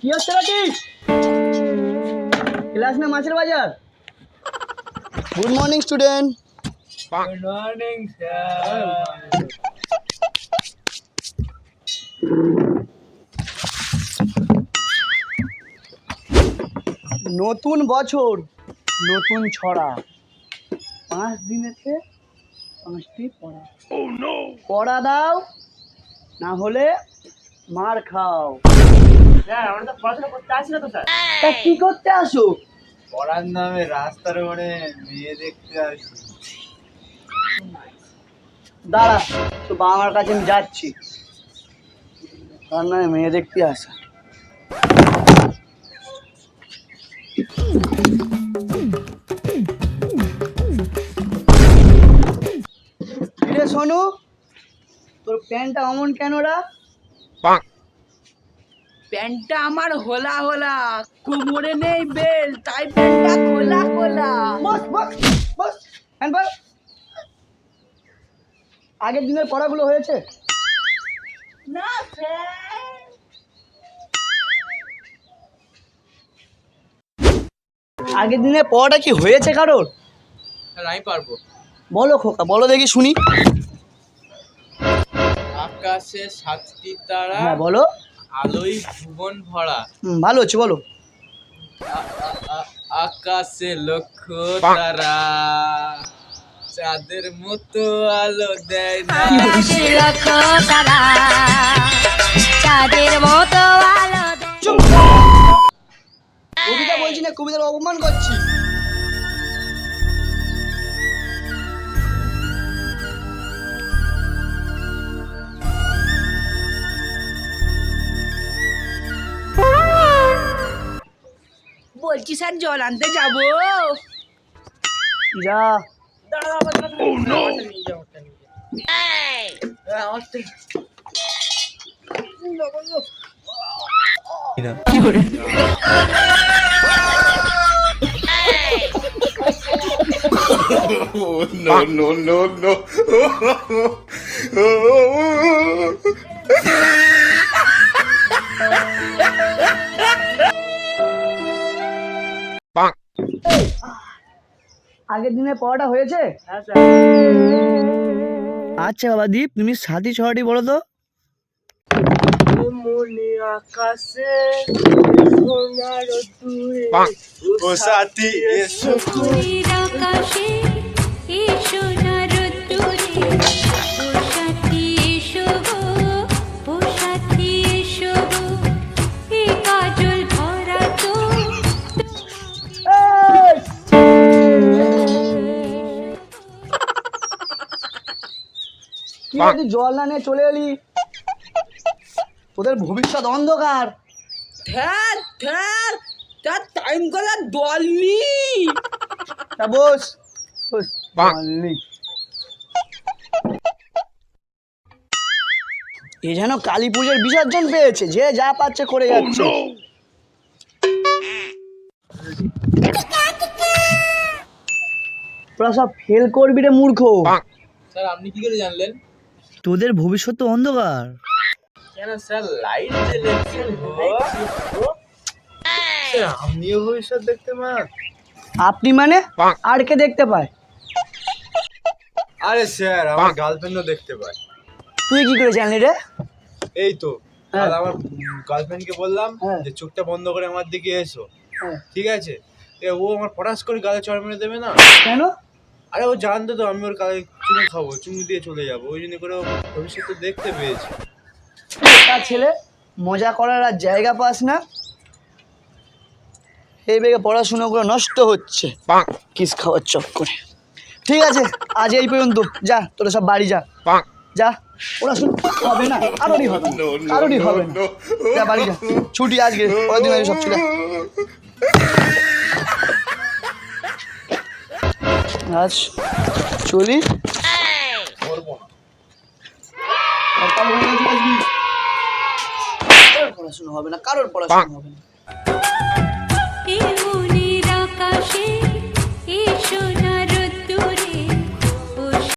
কি হচ্ছে নাকি ক্লাস না মাছের বাজার? Good morning student good morning নতুন বছর নতুন ছড়া। পাঁচ দিনেতে পাঁচটি পড়া। পড়া দাও না হলে মার খাও। স্যার আমরা তো পড়াশোনা করতে আসি না তো তা কি করতে আসো? পড়ার নামে রাস্তার ওখানে মেয়ে দেখতে আসি। দাঁড়া তো বাবার কাছে আমি যাচ্ছি। তার নয় মেয়ে দেখতে আসা? সোনু তোর প্যান্টটা অমন কেন রা? প্যান্টটা আমার হোলা হোলা কোমরে নেই বেল তাই প্যান্টটা খোলা খোলা। বস বস বস হ্যান্ড বস আগের দিনের পড়াগুলো হয়েছে? না স্যার। আগের দিনের পড়াটা কি হয়েছে কারোর? স্যার আমি পারব। বলো খোকা বলো দেখি শুনি। আকাশে সাতটি তারা হ্যাঁ বলো। আলোই ভুবন ভরা। হুম, ভালো হচ্ছে বলো। আকাশে লক্ষ তারা চাঁদের মতো আলো দেয় না। আকাশে লক্ষ তারা চাঁদের মতো আলো কবিতা বলছি না কবিতার অপমান করছি। বলছি স্যার জল আনতে যাব। যা। no, no, no, no. আগের দিনের পড়াটা হয়েছে? হ্যাঁ আচ্ছা বাবা দীপ তুমি সাথী ছড়াটি বলো তো। মনে আকাশে সোনার ও সাথী এসো। আকাশে এসো না রোদ্দুরে, কি জল না নিয়ে চলে এলি? তোদের ভবিষ্যৎ অন্ধকার। ধ্যার ধ্যার তার টাইম করার দল তা বস বস নেই। এ যেন কালী পুজোর বিসর্জন পেয়েছে যে যা পাচ্ছে করে যাচ্ছে। তোরা সব ফেল করবি রে মূর্খ। স্যার আপনি কি করে জানলেন? তোদের ভবিষ্যৎ তো অন্ধকার। কেন স্যার লাইট আপনিও ভবিষ্যৎ দেখতে পান আপনি মানে? আর কে দেখতে পায়? আরে স্যার আমার গার্লফ্রেন্ডও দেখতে পায়। তুই কি করে জানলি রে? এই তো হ্যাঁ। আর আমার গার্লফ্রেন্ডকে বললাম হ্যাঁ। যে চোখটা বন্ধ করে আমার দিকে এসো। হ্যাঁ। ঠিক আছে? এ ও আমার পটাশ করে গালে চড় মেরে দেবে না? কেন? আরে ও জানতো তো আমি ওর গালে চুমু খাব চুমু দিয়ে চলে যাব ওই জন্য করে ও ভবিষ্যতে দেখতে পেয়েছি। তার ছেলে মজা করার আর জায়গা পাস না। এই বেগে পড়াশুনো করে নষ্ট হচ্ছে। কিস খাওয়ার চক্করে ঠিক আছে আজ এই পর্যন্ত। যা তোরা সব বাড়ি যা। যা পড়াশুনো হবে না কারোরই হবে কারোরই হবে না। যা বাড়ি যা। ছুটি আজকে পরের দিন আমি সব চলে আজ চলি। পড়াশোনা হবে না কারোর পড়াশোনা হবে না।